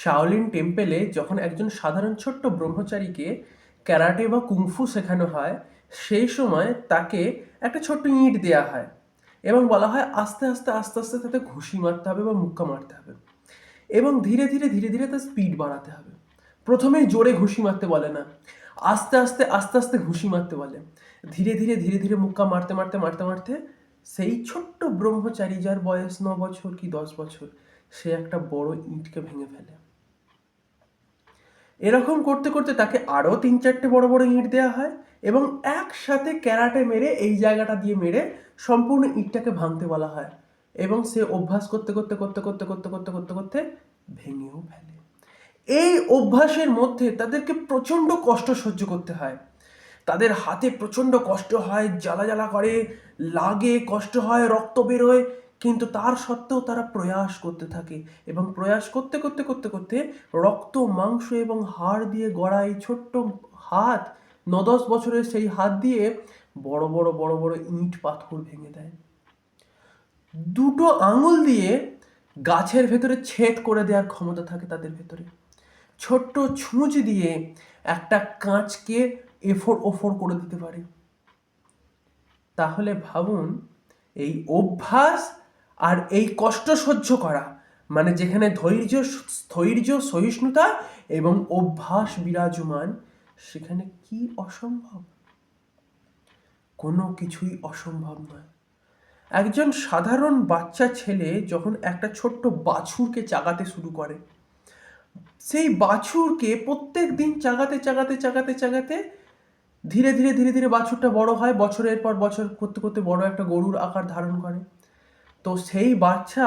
শাওলিন টেম্পেলে যখন একজন সাধারণ ছোট্ট ব্রহ্মচারীকে ক্যারাটে বা কুংফু শেখানো হয়, সেই সময় তাকে একটা ছোট্ট ইঁট দেওয়া হয় এবং বলা হয় আস্তে আস্তে আস্তে আস্তে তাতে ঘুষি মারতে হবে বা মুক্কা মারতে হবে এবং ধীরে ধীরে ধীরে ধীরে তার স্পিড বাড়াতে হবে। প্রথমেই জোরে ঘুষি মারতে বলে না, আস্তে আস্তে আস্তে আস্তে ঘুষি মারতে বলে। ধীরে ধীরে ধীরে ধীরে মুক্কা মারতে মারতে মারতে মারতে সেই ছোট্ট ব্রহ্মচারী যার বয়স ন বছর কি দশ বছর, সে একটা বড় ইঁটকে ভেঙে ফেলে। এরকম করতে করতে তাকে আরও তিন চারটে বড় বড় ইঁট দেওয়া হয় এবং একসাথে ক্যারাটে মেরে এই জায়গাটা দিয়ে মেরে সম্পূর্ণ ইঁটটাকে ভাঙতে বলা হয় এবং সে অভ্যাস করতে করতে করতে করতে করতে করতে করতে করতে ভেঙেও ফেলে। এই অভ্যাসের মধ্যে তাদেরকে প্রচণ্ড কষ্ট সহ্য করতে হয়। তাদের হাতে প্রচণ্ড কষ্ট হয় জ্বালা জ্বালা করে, লাগে, কষ্ট হয়, রক্ত বেরোয়। কিন্তু তার সত্ত্বেও তারা প্রয়াস করতে থাকে এবং প্রয়াস করতে করতে করতে করতে রক্ত, মাংস এবং হাড় দিয়ে গড়া এই ছোট্ট হাত ন দশ বছরের সেই হাত দিয়ে বড় বড় বড় বড় ইঁট পাথর ভেঙে দেয়। দুটো আঙুল দিয়ে গাছের ভেতরে ছেদ করে দেওয়ার ক্ষমতা থাকে তাদের ভেতরে। ছোট্ট ছুঁচ দিয়ে একটা কাঁচকে এফোর, ওফোর করে দিতে পারে। তাহলে ভাবুন, এই অভ্যাস আর এই কষ্ট সহ্য করা মানে যেখানে ধৈর্য ধৈর্য, সহিষ্ণুতা এবং অভ্যাস বিরাজমান, সেখানে কি অসম্ভব? কোনো কিছুই অসম্ভব নয়। একজন সাধারণ বাচ্চা ছেলে যখন একটা ছোট্ট বাছুরকে চাগাতে শুরু করে, সেই বাছুরকে প্রত্যেক দিন চাগাতে চাগাতে চাগাতে চাগাতে ধীরে ধীরে ধীরে ধীরে বাছুরটা বড় হয়, বছরের পর বছর করতে করতে বড় একটা গরুর আকার ধারণ করে। তো সেই বাচ্চা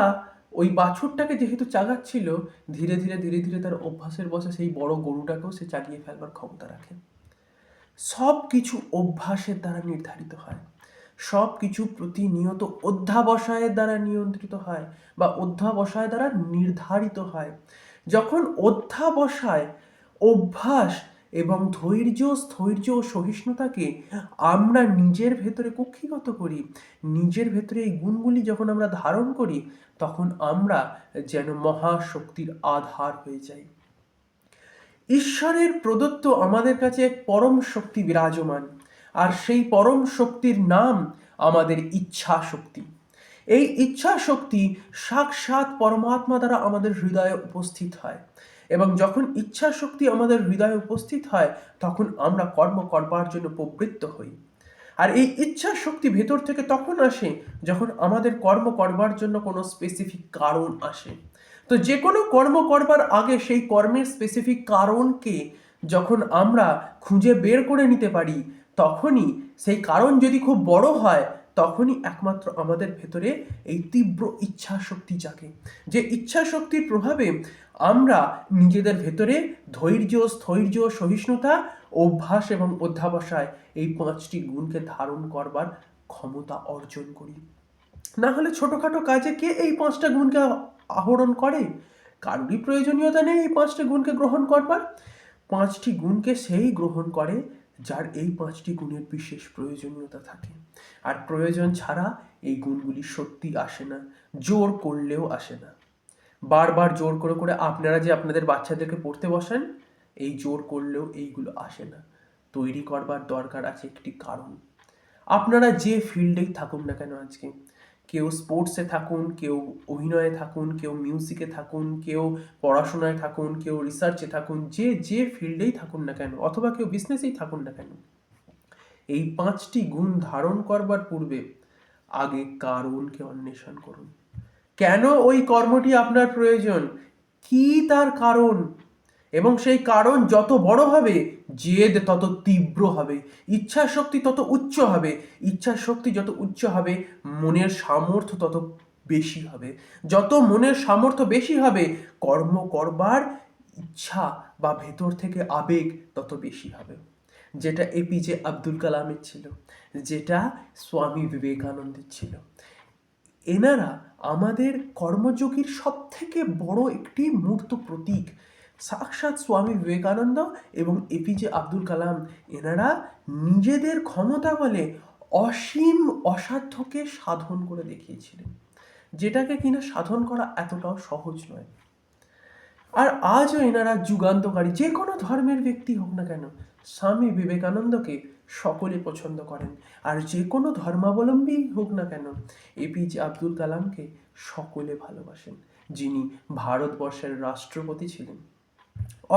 ওই বাছুরটাকে যেহেতু চাগাচ্ছিল, ধীরে ধীরে ধীরে ধীরে তার অভ্যাসের বসে সেই বড় গরুটাকেও সে চাগিয়ে ফেলবার ক্ষমতা রাখে। সব কিছু অভ্যাসের দ্বারা নির্ধারিত হয়। সব কিছু প্রতিনিয়ত অধ্যাবসায়ের দ্বারা নিয়ন্ত্রিত হয় বা অধ্যাবসায় দ্বারা নির্ধারিত হয়। যখন অধ্যাবসায় অভ্যাস এবং ধৈর্য, স্থৈর্য ও সহিষ্ণুতাকে আমরা নিজের ভেতরে কক্ষিগত করি। নিজের ভেতরে এই গুণগুলি যখন আমরা ধারণ করি, তখন আমরা যেন মহাশক্তির আধার হয়ে যাই। ঈশ্বরের প্রদত্ত আমাদের কাছে এক পরম শক্তি বিরাজমান, আর সেই পরম শক্তির নাম আমাদের ইচ্ছা শক্তি এই ইচ্ছা শক্তি সাক্ষাৎ পরমাত্মা দ্বারা আমাদের হৃদয়ে উপস্থিত হয়। এবং যখন ইচ্ছা শক্তি আমাদের হৃদয়ে উপস্থিত হয়, তখন আমরা কর্ম করবার জন্য প্রবৃত্ত হই। আর এই ইচ্ছা শক্তি ভেতর থেকে তখন আসে যখন আমাদের কর্ম করবার জন্য কোনো স্পেসিফিক কারণ আসে। তো যে কোনো কর্ম করবার আগে সেই কর্মের স্পেসিফিক কারণকে যখন আমরা খুঁজে বের করে নিতে পারি, তখনই সেই কারণ যদি খুব বড় হয় তখনই একমাত্র আমাদের ভেতরে এই তীব্র ইচ্ছা শক্তি জাগে। যে ইচ্ছা শক্তির প্রভাবে আমরা নিজেদের ভেতরে ধৈর্য, স্থৈর্য, সহিষ্ণুতা, অভ্যাস এবং অধ্যাবসায় এই পাঁচটি গুণকে ধারণ করবার ক্ষমতা অর্জন করি। না হলে ছোটোখাটো কাজে কে এই পাঁচটা গুণকে আহরণ করে? কারোরই প্রয়োজনীয়তা নেই এই পাঁচটা গুণকে গ্রহণ করবার। পাঁচটি গুণকে সেই গ্রহণ করে যার এই পাঁচটি গুণের বিশেষ প্রয়োজনীয়তা থাকে। আর প্রয়োজন ছাড়া এই গুণগুলি সত্যি আসে না, জোর করলেও আসে না। বারবার জোর করে করে আপনারা যে আপনাদের বাচ্চাদেরকে পড়তে বসেন, এই জোর করলেও এইগুলো আসে না। তৈরি করবার দরকার আছে একটি কারণ। আপনারা যে ফিল্ডেই থাকুন না কেন আজকে কেউ স্পোর্টসে থাকুন, কেউ অভিনয়ে থাকুন, কেউ মিউজিকে থাকুন, কেউ পড়াশোনায় থাকুন, কেউ রিসার্চে থাকুন, যে যে ফিল্ডেই থাকুন না কেন, অথবা কেউ বিজনেসেই থাকুন না কেন, এই পাঁচটি গুণ ধারণ করবার পূর্বে আগে কারণকে অন্বেষণ করুন। কেন ওই কর্মটি আপনার প্রয়োজন? কি তার কারণ? এবং সেই কারণ যত বড় হবে, জেদ তত তীব্র হবে ইচ্ছা শক্তি তত উচ্চ হবে ইচ্ছা শক্তি যত উচ্চ হবে, মনের সামর্থ্য তত বেশি হবে। যত মনের সামর্থ্য বেশি হবে, কর্ম করবার ইচ্ছা বা ভেতর থেকে আবেগ তত বেশি হবে। যেটা এপিজে আব্দুল কালামের ছিল, যেটা স্বামী বিবেকানন্দের ছিল। এনারা আমাদের কর্মযোগীর সব থেকে বড় একটি মূর্ত প্রতীক সাক্ষাৎ স্বামী বিবেকানন্দ এবং এপিজে আব্দুল কালাম, এনারা নিজেদের ক্ষমতা বলে অসীম অসাধ্যকে সাধন করে দেখিয়েছিলেন, যেটাকে কিনা সাধন করা এতটাও সহজ নয়। আর আজও এনারা যুগান্তকারী, যে কোনো ধর্মের ব্যক্তি হোক না কেন, স্বামী বিবেকানন্দকে সকলে পছন্দ করেন। আর যে কোনো ধর্মাবলম্বী হোক না কেন এপিজে আব্দুল কালামকে সকলে ভালোবাসেন, যিনি ভারতবর্ষের রাষ্ট্রপতি ছিলেন।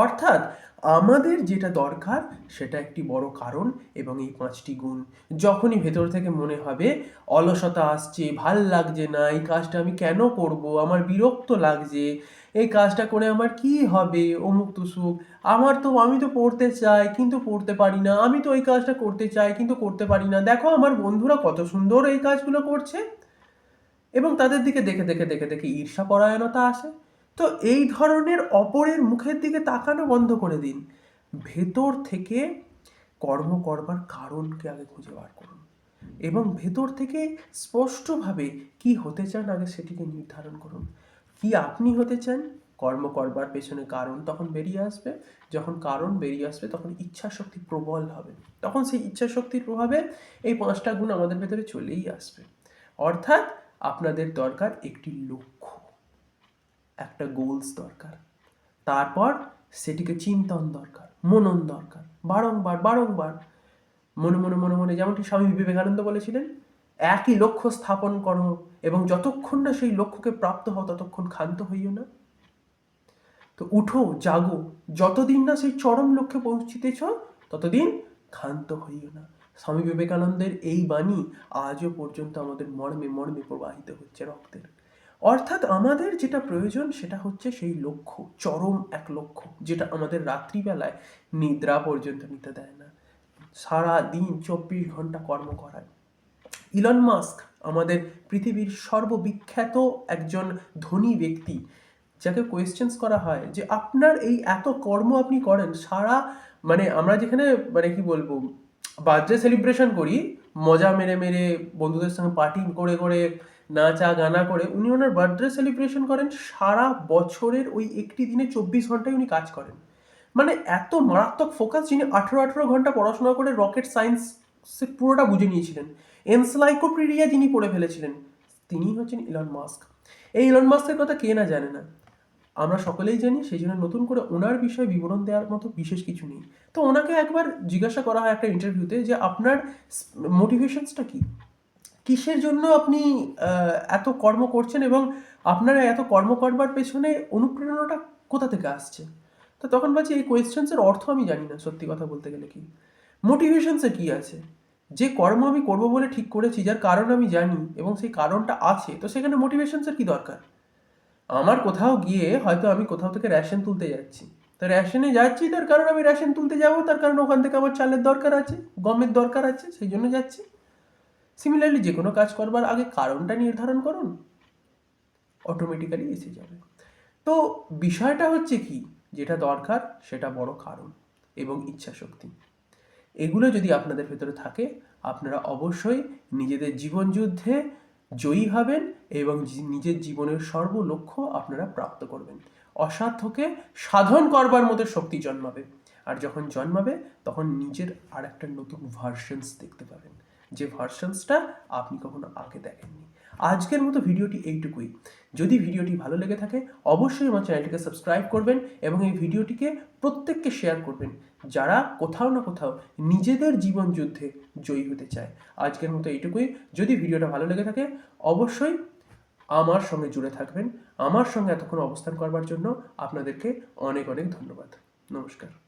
অর্থাৎ আমাদের যেটা দরকার সেটা একটি বড় কারণ এবং এই পাঁচটি গুণ। যখনই ভেতর থেকে মনে হবে, অলসতা আসছে, ভালো লাগছে না, এই কাজটা আমি কেন করব, আমার বিরক্ত লাগছে, এই কাজটা করে আমার কি হবে, অমুক তুসুক, আমার তো, আমি তো পড়তে চাই, কিন্তু পড়তে পারি না, আমি তো এই কাজটা করতে চাই, কিন্তু করতে পারি না। দেখো, আমার বন্ধুরা কত সুন্দর এই কাজগুলো করছে। এবং তাদের দিকে দেখে দেখে দেখে দেখে ঈর্ষা পরায়ণতা আসে। তো এই ধরনের অপরের মুখের দিকে তাকানো বন্ধ করে দিন। ভেতর থেকে কর্ম করবার কারণকে আগে খুঁজে বার করুন এবং ভেতর থেকে স্পষ্টভাবে কি হতে চান আগে সেটিকে নির্ধারণ করুন। কি আপনি হতে চান, কর্ম করবার পেছনে কারণ তখন বেরিয়ে আসবে। যখন কারণ বেরিয়ে আসবে তখন ইচ্ছা শক্তি প্রবল হবে। তখন সেই ইচ্ছা শক্তির প্রভাবে এই পাঁচটা গুণ আমাদের ভেতরে চলেই আসবে। অর্থাৎ আপনাদের দরকার একটি লক্ষ্য একটা গোলস দরকার। তারপর সেটিকে চিন্তন দরকার, মনন দরকার, বারংবার বারংবার। মনে মনে মনে মনে যেমনটি স্বামী বিবেকানন্দ বলেছিলেন, একই লক্ষ্য স্থাপন করো এবং যতক্ষণ না সেই লক্ষ্যকে প্রাপ্ত হও ততক্ষণ ক্ষান্ত হইও না। তো উঠো, জাগো, যতদিন না সেই চরম লক্ষ্যে পৌঁছিতেছ, ততদিন ক্ষান্ত হইও না। স্বামী বিবেকানন্দের এই বাণী আজও পর্যন্ত আমাদের মর্মে মর্মে প্রবাহিত হচ্ছে রক্তের। অর্থাৎ আমাদের যেটা প্রয়োজন সেটা হচ্ছে সেই লক্ষ্য, চরম এক লক্ষ্য, যেটা আমাদের রাত্রিবেলায় নিদ্রা পর্যন্ত নিতে দেয় না। সারা দিন চব্বিশ ঘণ্টা কর্ম করায় ইলন মাস্ক আমাদের পৃথিবীর সর্ববিখ্যাত একজন ধনী ব্যক্তি, যাকে কোয়েশ্চেন্স করা হয় যে আপনার এই এত কর্ম আপনি করেন, সারা মানে আমরা যেখানে মানে কি বলব, বার্থডে সেলিব্রেশন করি, মজা মেরে মেরে বন্ধুদের সঙ্গে পার্টি করে করে নাচা গানা করে উনি ওনার বার্থডে সেলিব্রেশন করেন, সারা বছরের ওই একটি দিনে চব্বিশ ঘন্টায় উনি কাজ করেন। মানে এত মারাত্মক ফোকাস যিনি আঠেরো আঠেরো ঘণ্টা পড়াশোনা করে রকেট সায়েন্স পুরোটা বুঝে নিয়েছিলেন। এনসাইক্লোপিডিয়া যিনি পড়ে ফেলেছিলেন তিনি হচ্ছেন ইলন মাস্ক এই ইলন মাস্কের কথা কে না জানে না। আমরা সকলেই জানি সেই জন্য নতুন করে ওনার বিষয়ে বিবরণ দেওয়ার মতো বিশেষ কিছু নেই। তো ওনাকে একবার জিজ্ঞাসা করা হয় একটা ইন্টারভিউতে যে আপনার মোটিভেশনসটা কি? কিসের জন্য আপনি এত কর্ম করছেন এবং আপনারা এত কর্ম করবার পেছনে অনুপ্রেরণাটা কোথা থেকে আসছে? তো তখন বলছি, এই কোয়েশ্চেন্সের অর্থ আমি জানি না, সত্যি কথা বলতে গেলে কি? মোটিভেশনসে কি আছে? যে কর্ম আমি করব বলে ঠিক করেছি, যার কারণ আমি জানি এবং সেই কারণটা আছে, তো সেখানে মোটিভেশনসের কি দরকার? আমার কোথাও গিয়ে হয়তো আমি কোথাও থেকে রেশন তুলতে যাচ্ছি। তো রেশনে যাচ্ছি, তার কারণ আমি রেশন তুলতে যাব, তার কারণ ওখান থেকে আমার চালের দরকার আছে, গমের দরকার আছে, সেই জন্য যাচ্ছি। সিমিলারলি যে কোনো কাজ করবার আগে কারণটা নির্ধারণ করুন। অটোমেটিক্যালি এসে যাবে। তো বিষয়টা হচ্ছে কি? যেটা দরকার, সেটা বড় কারণ এবং ইচ্ছা শক্তি এগুলো যদি আপনাদের ভেতরে থাকে, আপনারা অবশ্যই নিজেদের জীবন যুদ্ধে জয়ী হবেন এবং নিজের জীবনের সর্বলক্ষ্য আপনারা প্রাপ্ত করবেন। অসাধ্যকে সাধন করবার মতো শক্তি জন্মাবে। আর যখন জন্মাবে, তখন নিজের আর একটা নতুন ভার্সনস দেখতে পাবেন। যে ভার্সনসটা আপনি কখনো আগে দেখেননি। আজকের মতো ভিডিওটি এইটুকুই। যদি ভিডিওটি ভালো লেগে থাকে, অবশ্যই আমার চ্যানেলটিকে সাবস্ক্রাইব করবেন এবং এই ভিডিওটিকে প্রত্যেককে শেয়ার করবেন, যারা কোথাও না কোথাও নিজেদের জীবন যুদ্ধে জয়ী হতে চায়। আজকের মতো এইটুকুই। যদি ভিডিওটা ভালো লেগে থাকে, অবশ্যই আমার সঙ্গে জুড়ে থাকবেন। আমার সঙ্গে এতক্ষণ অবস্থান করবার জন্য আপনাদেরকে অনেক অনেক ধন্যবাদ। নমস্কার।